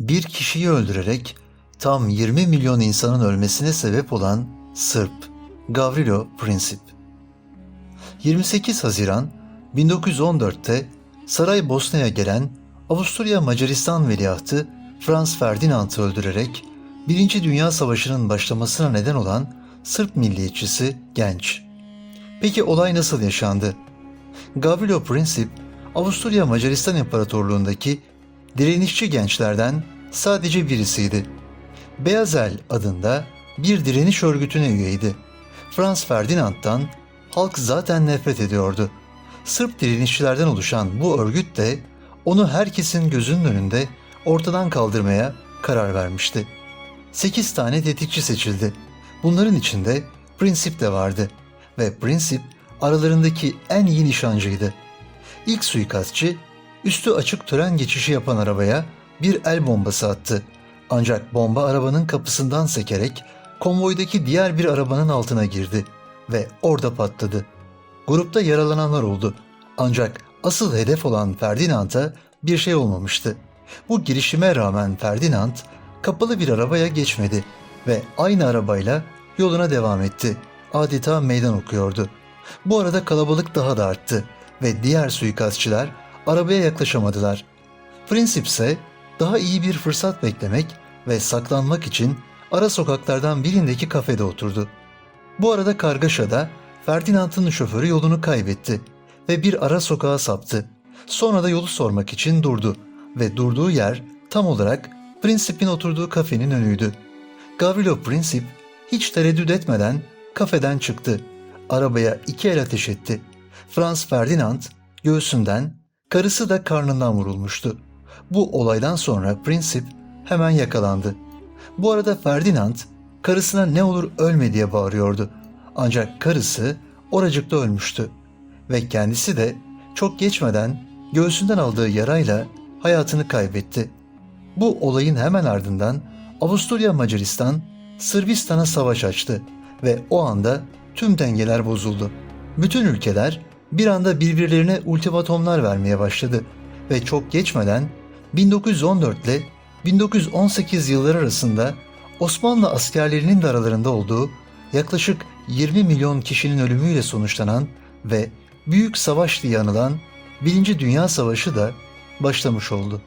bir kişiyi öldürerek tam 20 milyon insanın ölmesine sebep olan Sırp Gavrilo Princip. 28 Haziran 1914'te Saraybosna'ya gelen Avusturya Macaristan veliahtı Franz Ferdinand'ı öldürerek Birinci Dünya Savaşı'nın başlamasına neden olan Sırp milliyetçisi Genç. Peki olay nasıl yaşandı? Gavrilo Princip, Avusturya Macaristan İmparatorluğundaki direnişçi gençlerden sadece birisiydi. Beyazel adında bir direniş örgütüne üyeydi. Franz Ferdinand'dan halk zaten nefret ediyordu. Sırp direnişçilerden oluşan bu örgüt de onu herkesin gözünün önünde ortadan kaldırmaya karar vermişti. 8 tane tetikçi seçildi. Bunların içinde Prinsip de vardı ve Prinsip aralarındaki en iyi nişancıydı. İlk suikastçı üstü açık tören geçişi yapan arabaya bir el bombası attı. Ancak bomba arabanın kapısından sekerek konvoydaki diğer bir arabanın altına girdi ve orada patladı. Grupta yaralananlar oldu. Ancak asıl hedef olan Ferdinand'a bir şey olmamıştı. Bu girişime rağmen Ferdinand kapalı bir arabaya geçmedi ve aynı arabayla yoluna devam etti. Adeta meydan okuyordu. Bu arada kalabalık daha da arttı ve diğer suikastçılar arabaya yaklaşamadılar. Prinsip ise daha iyi bir fırsat beklemek ve saklanmak için ara sokaklardan birindeki kafede oturdu. Bu arada kargaşada Ferdinand'ın şoförü yolunu kaybetti ve bir ara sokağa saptı. Sonra da yolu sormak için durdu ve durduğu yer tam olarak Prinsip'in oturduğu kafenin önüydü. Gavrilo Prinsip hiç tereddüt etmeden kafeden çıktı. Arabaya iki el ateş etti. Franz Ferdinand göğsünden, karısı da karnından vurulmuştu. Bu olaydan sonra Prinsip hemen yakalandı. Bu arada Ferdinand karısına ne olur ölme diye bağırıyordu. Ancak karısı oracıkta ölmüştü ve kendisi de çok geçmeden göğsünden aldığı yarayla hayatını kaybetti. Bu olayın hemen ardından Avusturya Macaristan Sırbistan'a savaş açtı ve o anda tüm dengeler bozuldu. Bütün ülkeler bir anda birbirlerine ultimatomlar vermeye başladı ve çok geçmeden 1914 ile 1918 yılları arasında Osmanlı askerlerinin de aralarında olduğu yaklaşık 20 milyon kişinin ölümüyle sonuçlanan ve Büyük Savaş diye anılan Birinci Dünya Savaşı da başlamış oldu.